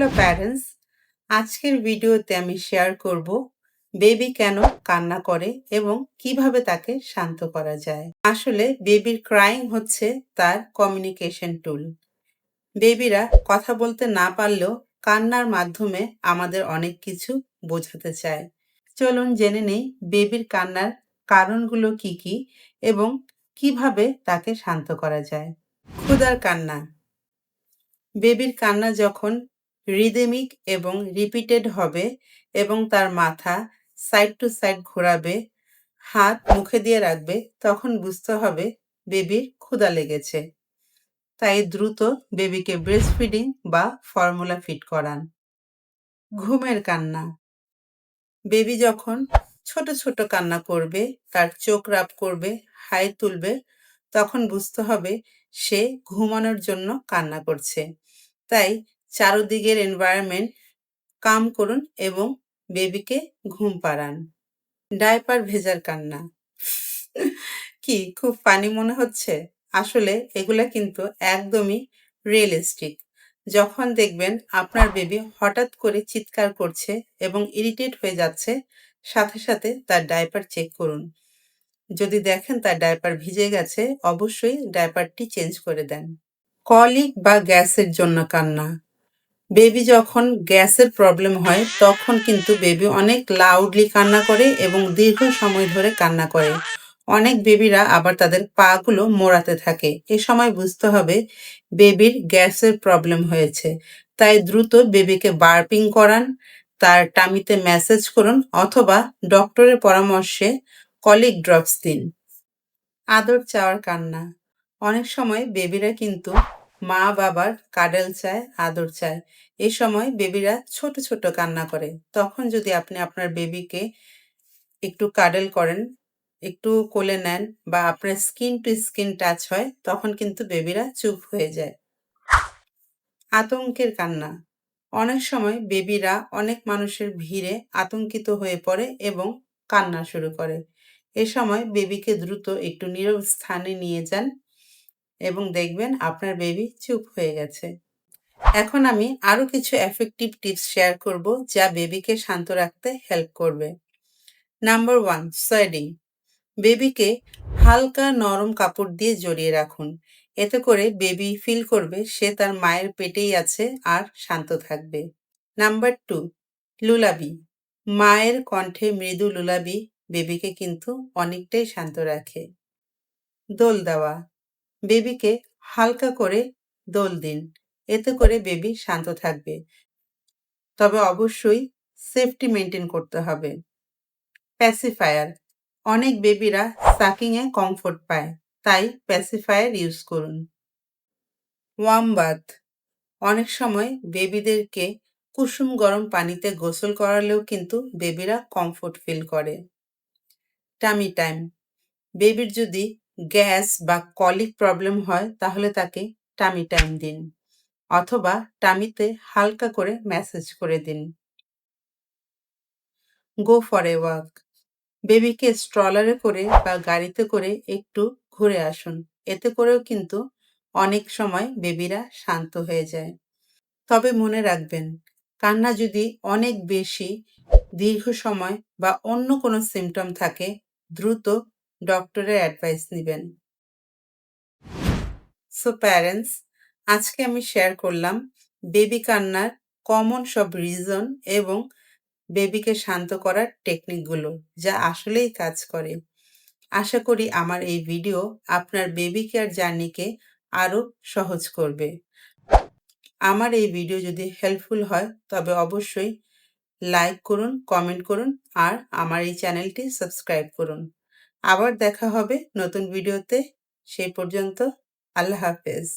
Hello parents আজকের ভিডিওতে আমি শেয়ার করব বেবি কেন কান্না করে এবং কীভাবে তাকে শান্ত করা যায়। আসলে বেবির ক্রাইং হচ্ছে তার কমিউনিকেশন টুল বেবিরা কথা বলতে না পারলেও কান্নার মাধ্যমে আমাদের অনেক কিছু বোঝাতে চায়। চলুন জেনে নেই বেবির কান্নার কারণগুলো কি কি এবং কীভাবে তাকে শান্ত করা যায়। ক্ষুধার কান্না। বেবির কান্না যখন রিদমিক এবং রিপিটেড হবে এবং তার মাথা সাইড টু সাইড ঘোরাবে, হাত মুখে দিয়ে রাখবে, তখন বুঝতে হবে বেবির ক্ষুধা লেগেছে। তাই দ্রুত বেবিকে ব্রেস্ট ফিডিং বা ফর্মুলা ফিট করান। ঘুমের কান্না। বেবি যখন ছোট ছোট কান্না করবে, তার চোখ রাপ করবে, হাই তুলবে, তখন বুঝতে হবে সে ঘুমানোর জন্য কান্না করছে। তাই চারদিকের এনভায়রনমেন্ট কাম করুন এবং বেবিকে ঘুম পাড়ান। ডায়পার ভেজার কান্না। কি, খুব ফানি মনে হচ্ছে? আসলে এগুলা কিন্তু একদমই রিয়েলিস্টিক যখন দেখবেন আপনার বেবি হঠাৎ করে চিৎকার করছে এবং ইরিটেট হয়ে যাচ্ছে, সাথে সাথে তার ডায়পার চেক করুন। যদি দেখেন তার ডায়পার ভিজে গেছে, অবশ্যই ডায়পারটি চেঞ্জ করে দেন। কলিক বা গ্যাসের জন্য কান্না। বেবি যখন গ্যাসের প্রবলেম হয়, তখন কিন্তু বেবি অনেক লাউডলি কান্না করে এবং দীর্ঘ সময় ধরে কান্না করে। অনেক বেবিরা আবার তাদের পাগুলো মোড়াতে থাকে। এ সময় বুঝতে হবে, বেবির গ্যাসের প্রবলেম হয়েছে। তাই দ্রুত বেবিকে বার্পিং করান, তার টামিতে ম্যাসেজ করুন অথবা ডক্টরের পরামর্শে কলিক ড্রপস দিন। আদর চাওয়ার কান্না। অনেক সময় বেবিরা কিন্তু মা বাবার কাডেল চায়, আদর চায়। এই সময় বেবিরা ছোট ছোট কান্না করে। তখন যদি আপনি আপনার বেবিকে একটু কাডেল করেন, একটু কোলে নেন বা আপনার স্কিন টু স্কিন টাচ হয়, তখন কিন্তু বেবিরা চুপ হয়ে যায়। আতঙ্কের কান্না। অনেক সময় বেবিরা অনেক মানুষের ভিড়ে আতঙ্কিত হয়ে পড়ে এবং কান্না শুরু করে। এ সময় বেবিকে দ্রুত একটু নীরব স্থানে নিয়ে যান। এবং দেখবেন আপনার বেবি চুপ হয়ে গেছে। এখন আমি আরও কিছু এফেক্টিভ টিপস শেয়ার করব যা বেবিকে শান্ত রাখতে হেল্প করবে। নাম্বার ওয়ান সোয়েডিং বেবিকে হালকা নরম কাপড় দিয়ে জড়িয়ে রাখুন। এতে করে বেবি ফিল করবে সে তার মায়ের পেটেই আছে আর শান্ত থাকবে। Number two lullaby. মায়ের কণ্ঠে মৃদু লুলাবি বেবিকে কিন্তু অনেকটাই শান্ত রাখে। দোল দেওয়া। বেবিকে হালকা করে দোল দিন। এতে করে বেবি শান্ত থাকবে। তবে অবশ্যই সেফটি মেনটেন করতে হবে। প্যাসিফায়ার। অনেক বেবিরা সাকিংয়ে কমফোর্ট পায়। তাই প্যাসিফায়ার ইউজ করুন। Warm bath. অনেক সময় বেবিদেরকে কুসুম গরম পানিতে গোসল করালেও কিন্তু বেবিরা কমফোর্ট ফিল করে। Tummy time. বেবির যদি গ্যাস বা কলিক প্রবলেম হয়, তাহলে তাকে টামি টাইম দিন। অথবা টামিতে হালকা করে ম্যাসেজ করে দিন। Go for a walk. বেবিকে স্ট্রলারে করে বা গাড়িতে করে একটু ঘুরে আসুন। এতে করেও কিন্তু অনেক সময় বেবিরা শান্ত হয়ে যায়। তবে মনে রাখবেন, কান্না যদি অনেক বেশি দীর্ঘ সময় বা অন্য কোনো সিমটম থাকে, দ্রুত ডক্টরের অ্যাডভাইস নেবেন। সো প্যারেন্টস আজকে আমি শেয়ার করলাম বেবি কান্নার কমন সব রিজন এবং বেবিকে শান্ত করার টেকনিকগুলো যা আসলেই কাজ করে। আশা করি আমার এই ভিডিও আপনার বেবি কেয়ার জার্নিকে আরও সহজ করবে। আমার এই ভিডিও যদি হেল্পফুল হয়, তবে অবশ্যই লাইক করুন কমেন্ট করুন, আর আমার এই চ্যানেলটি সাবস্ক্রাইব করুন। আবার দেখা হবে নতুন ভিডিওতে। সেই পর্যন্ত আল্লাহ হাফেজ।